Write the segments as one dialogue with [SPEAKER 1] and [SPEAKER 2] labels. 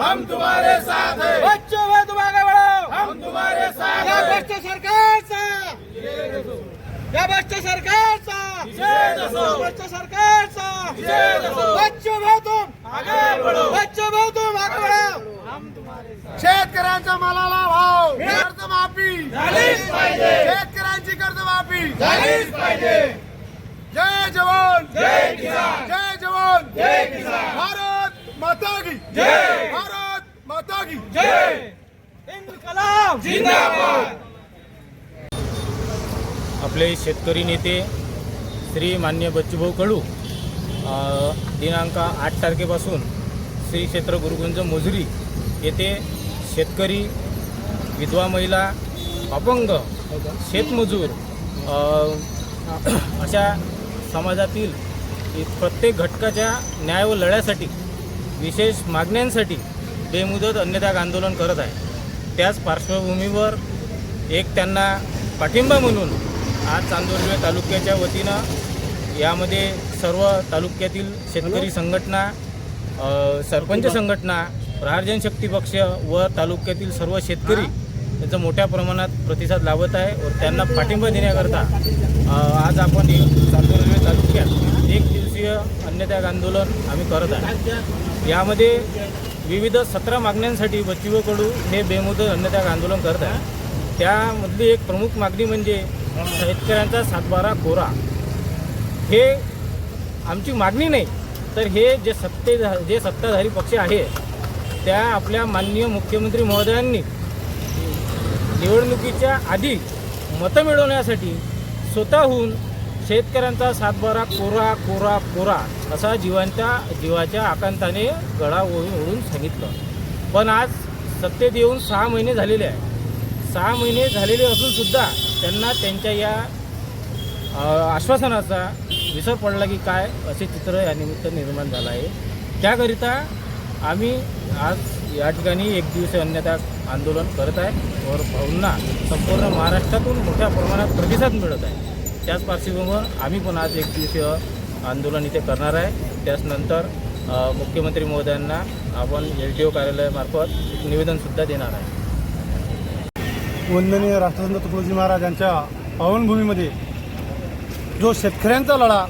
[SPEAKER 1] हम तुम्हारे साथ हैं।
[SPEAKER 2] बच्चों वे तुम्हारे बढ़ो।
[SPEAKER 1] हम तुम्हारे साथ
[SPEAKER 2] या या भ्रष्ट सरकारचा
[SPEAKER 1] निषेध असो.
[SPEAKER 2] भ्रष्ट सरकारचा
[SPEAKER 1] निषेध असो.
[SPEAKER 2] बच्चों भाऊ तुम
[SPEAKER 1] आगे बढ़ो।
[SPEAKER 2] बच्चों भाऊ तुम आगे बढ़ो।
[SPEAKER 3] शेतकऱ्यांच्या मालाला भाव कर्जमाफी
[SPEAKER 1] झालीच पाहिजे।
[SPEAKER 3] शेतकऱ्यांची कर्जमाफी
[SPEAKER 1] झालीच पाहिजे।
[SPEAKER 3] जय जवान।
[SPEAKER 1] जय किसान।
[SPEAKER 3] जय जवान
[SPEAKER 1] जय किसान
[SPEAKER 3] भारत माता की
[SPEAKER 1] जय.
[SPEAKER 3] भारत माता की
[SPEAKER 1] जय जिंदाबाद
[SPEAKER 4] आपले शेतकरी नेते श्री मान्य बच्चूभाऊ कडू अ, दिनांक आठ तारखेपासून श्री क्षेत्र गुरुकुंज मोजरी येथे शेतकरी विधवा महिला अपंग शेतमजूर अ, अशा समाजातील प्रत्येक घटकाच्या न्याय व लढ्यासाठी विशेष मागण्यांसाठी बेमुदत अन्नत्याग आंदोलन करत आहे. त्याच पार्श्वभूमीवर एक त्यांना पाठिंबा म्हणून आज चांदोर्वे तालुक्याच्या वतीनं यामध्ये सर्व तालुक्यातील शेतकरी संघटना सरपंच संघटना प्रहार जनशक्ती पक्ष व तालुक्यातील सर्व शेतकरी याचा मोठ्या प्रमाणात प्रतिसाद लावत आहे व त्यांना पाठिंबा देण्याकरता आज आपण चांदोर्वे तालुक्यात राष्ट्रीय अन्नत्याग आंदोलन आम्ही करत आहे. यामध्ये विविध सतरा मागण्यांसाठी बच्चूभाऊ कडू हे बेमुदत अन्नत्याग आंदोलन करत आहे त्यामधली एक प्रमुख मागणी म्हणजे शेतकऱ्यांचा सातबारा कोरा. हे आमची मागणी नाही तर हे जे सत्ते जे सत्ताधारी पक्ष आहे त्या आपल्या माननीय मुख्यमंत्री महोदयांनी निवडणुकीच्या आधी मतं मिळवण्यासाठी स्वतःहून शेतकऱ्यांचा सातबारा कोरा कोरा कोरा असा जीवांच्या जीवाच्या आकांताने गळा ओळून ओढून सांगितलं. पण आज सत्तेत येऊन सहा महिने झालेले आहे सहा महिने झालेले असूनसुद्धा त्यांना त्यांच्या या आश्वासनाचा विसर पडला की काय असे चित्र या निमित्त निर्माण झालं आहे. त्याकरिता आम्ही आज या ठिकाणी एक दिवसीय अन्यथा आंदोलन करत आहे. और भाऊंना संपूर्ण महाराष्ट्रातून मोठ्या प्रमाणात प्रतिसाद मिळत आहे. त्याच पार्श्वभूमीवर आम्ही पण आज एक दिवसीय आंदोलन इथे करणार आहे. त्याचनंतर मुख्यमंत्री महोदयांना आपण एल टी ओ कार्यालयामार्फत एक निवेदनसुद्धा देणार आहे.
[SPEAKER 3] वंदनीय राष्ट्रसंत तुकडोजी महाराज यांच्या पावनभूमीमध्ये जो शेतकऱ्यांचा लढा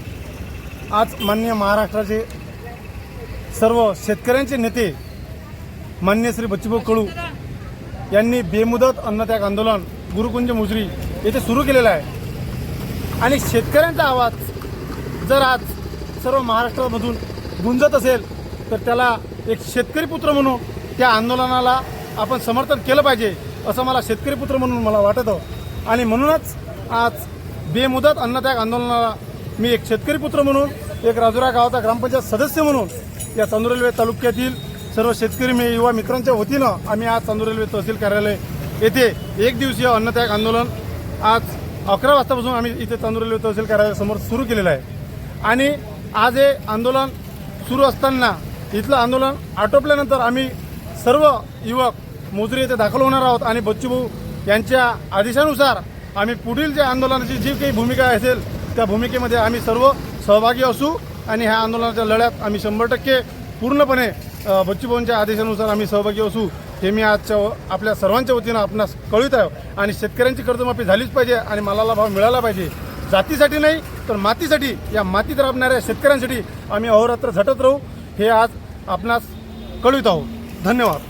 [SPEAKER 3] आज मान्य महाराष्ट्राचे सर्व शेतकऱ्यांचे नेते मान्य श्री बच्चूभाऊ कडू यांनी बेमुदत अन्नत्याग आंदोलन गुरुकुंज मुजरी येथे सुरू केलेलं आहे. आणि शेतकऱ्यांचा आवाज जर आज सर्व महाराष्ट्रामधून गुंजत असेल तर त्याला एक शेतकरी पुत्र म्हणून त्या आंदोलनाला आपण समर्थन केलं पाहिजे असं मला शेतकरी पुत्र म्हणून मला वाटतं. आणि म्हणूनच आज बेमुदत अन्नत्याग आंदोलनाला मी एक शेतकरी पुत्र म्हणून एक राजुरा गावाचा ग्रामपंचायत सदस्य म्हणून या चांदूर रेल्वे तालुक्यातील सर्व शेतकरी मी युवा मित्रांच्या वतीनं आम्ही आज चांदूर रेल्वे तहसील कार्यालय येथे एक दिवसीय अन्नत्याग आंदोलन आज अकरा वाजतापासून आम्ही इथे चांदूर रेल्वे तहसील कार्यालयासमोर सुरू केलेलं आहे. आणि आज हे आंदोलन सुरू असताना इथलं आंदोलन आटोपल्यानंतर आम्ही सर्व युवक मोजरी येथे दाखल होणार आहोत आणि बच्चूभाऊ यांच्या आदेशानुसार आम्ही पुढील जे आंदोलनाची जी काही भूमिका असेल त्या भूमिकेमध्ये आम्ही सर्व सहभागी असू आणि ह्या आंदोलनाच्या लढ्यात आम्ही शंभर टक्के पूर्णपणे बच्चूभाऊंच्या आदेशानुसार आम्ही सहभागी असू. हे मी आजच्या आपल्या सर्वांच्या वतीनं आपणास कळवित आहे आणि शेतकऱ्यांची कर्जमाफी झालीच पाहिजे आणि मालाला भाव मिळाला पाहिजे. जातीसाठी नाही तर मातीसाठी या मातीत राबणाऱ्या शेतकऱ्यांसाठी आम्ही अहोरात्र झटत राहू. हे आज आपणास कळवित आहोत. धन्यवाद.